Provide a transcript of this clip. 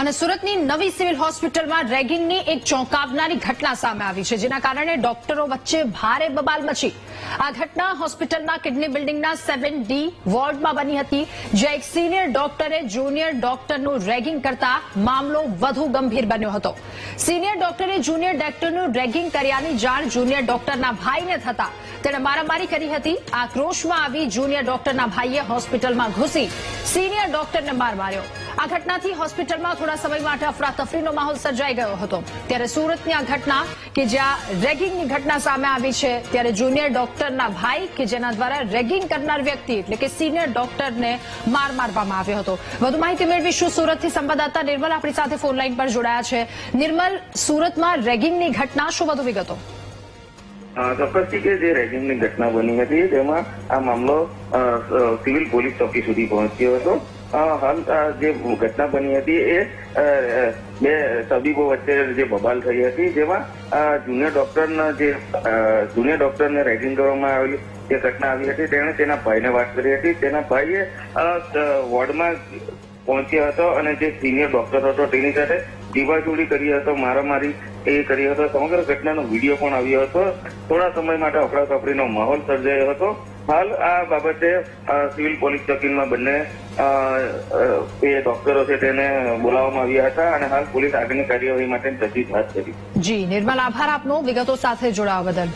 અને સુરતની નવી સિવિલ હોસ્પિટલમાં રેગિંગની એક ચોંકાવનારી ઘટના સામે આવી છે, જેના કારણે ડોક્ટરો વચ્ચે ભારે બબાલ મચી આ ઘટના હોસ્પિટલના કિડની બિલ્ડિંગના સેવન ડી વોર્ડમાં બની હતી, જ્યાં એક સિનિયર ડોક્ટરે જુનિયર ડોક્ટરનું રેગિંગ કરતા મામલો વધુ ગંભીર બન્યો હતો. સિનિયર ડોક્ટરે જુનિયર ડોક્ટરનું રેગિંગ કર્યાની જાણ જુનિયર ડોક્ટરના ભાઈને થતા તેણે મારામારી કરી હતી. આક્રોશમાં આવી જુનિયર ડોક્ટરના ભાઈએ હોસ્પિટલમાં ઘૂસી સિનિયર ડોક્ટરને માર માર્યો. આ ઘટનાથી હોસ્પિટલમાં થોડા સમય માટે અફરાતફરીનો માહોલ સર્જાઈ ગયો હતો. ત્યારે સુરતની આ ઘટના કે જ્યાં રેગિંગની ઘટના સામે આવી છે, ત્યારે જુનિયર ડોક્ટરના ભાઈ કે જેના દ્વારા રેગિંગ કરનાર વ્યક્તિ, એટલે કે સિનિયર ડોક્ટરને માર મારવામાં આવ્યો હતો. વધુ માહિતી મેળવીશું સુરતથી સંવાદદાતા નિર્મલ આપણી સાથે ફોન લાઈન પર જોડાયા છે. નિર્મલ, સુરતમાં રેગિંગની ઘટના શું વધુ વિગતો? ચોક્કસથી કે જે રેગિંગની ઘટના બની હતી, તેમાં આ મામલો સિવિલ પોલીસ ચોકી સુધી પહોંચ્યો હતો. હાલ જે ઘટના બની હતી એ બે તબીબો વચ્ચે જે બબાલ થઈ હતી, જેમાં જુનિયર ડોક્ટરના જે જુનિયર ડોક્ટરને રેગિંગ કરવામાં આવેલી જે ઘટના આવી હતી, તેણે તેના ભાઈને વાત કરી હતી. તેના ભાઈએ વોર્ડમાં પહોંચ્યો હતો અને જે સિનિયર ડોક્ટર હતો તેની સાથે દીવાજોડી કરી હતો, મારામારી એ કરી હતો. સમગ્ર ઘટનાનો વીડિયો પણ આવ્યો હતો. થોડા સમય માટે અફડાતફડીનો માહોલ સર્જાયો હતો. હાલ આ બાબતે સિવિલ પોલીસ ચોકીમાં બંને એ ડોક્ટરો છે તેને બોલાવવામાં આવ્યા હતા અને હાલ પોલીસ આગળની કાર્યવાહી માટે તજવીજ હાથ ધરી. જી, નિર્મલ, આભાર આપનો. વિગતો સાથે જોડાવા બદલ.